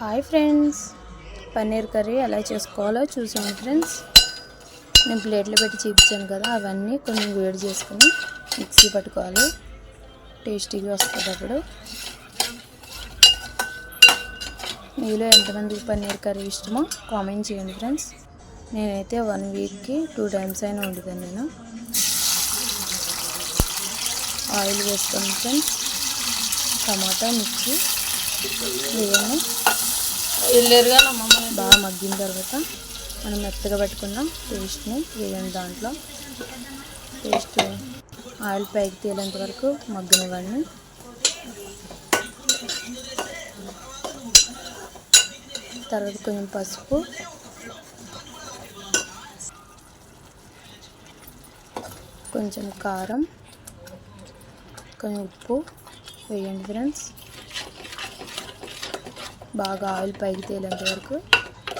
Hi friends. Paneer curry ఎలా చేసుకోవాలో చూసాను ఫ్రెండ్స్. నేను ప్లేట్లు పెట్టి చూపించాను కదా అవన్నీ కొంచెం వేడి చేసుకుని మిక్సీ పట్టుకోవాలి. టేస్టీగా వస్తుంది అప్పుడు. మీలో ఎంతమందికి పన్నీర్ కర్రీ ఇష్టమో కామెంట్ చేయండి ఫ్రెండ్స్. నేనైతే వన్ వీక్కి టూ టైమ్స్ అయినా వండుతాను నేను. ఆయిల్ వేస్తాను ఫ్రెండ్స్ టమాటా మిర్చి వేయండి వెళ్ళారుగా మమ్మల్ని బాగా మగ్గిన తర్వాత మనం మెత్తగా పెట్టుకున్నాం పేస్ట్ని వేయండి దాంట్లో. పేస్ట్ ఆయిల్ పైకి తేలేంత వరకు మగ్గనివ్వండి. తర్వాత కొంచెం పసుపు. కొంచెం కారం. కొంచెం ఉప్పు వేయండి ఫ్రెండ్స్. బాగా ఆయిల్ పైకి తేలేంత వరకు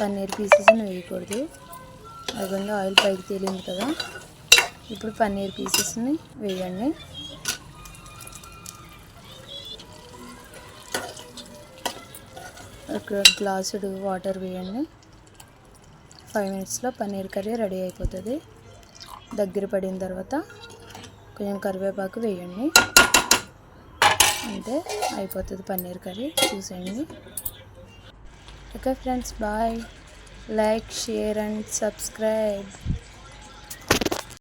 పన్నీర్ పీసెస్ని వేయకూడదు. అదిగోండి ఆయిల్ పైకి తేలింది కదా. ఇప్పుడు పన్నీర్ పీసెస్ని వేయండి. ఒక గ్లాసుడు వాటర్ వేయండి. ఫైవ్ మినిట్స్లో పన్నీర్ కర్రీ రెడీ అయిపోతుంది. దగ్గర పడిన తర్వాత కొంచెం కరివేపాకు వేయండి. అంతే అయిపోతుంది పన్నీర్ కర్రీ. చూసేయండి. okay friends bye like share and subscribe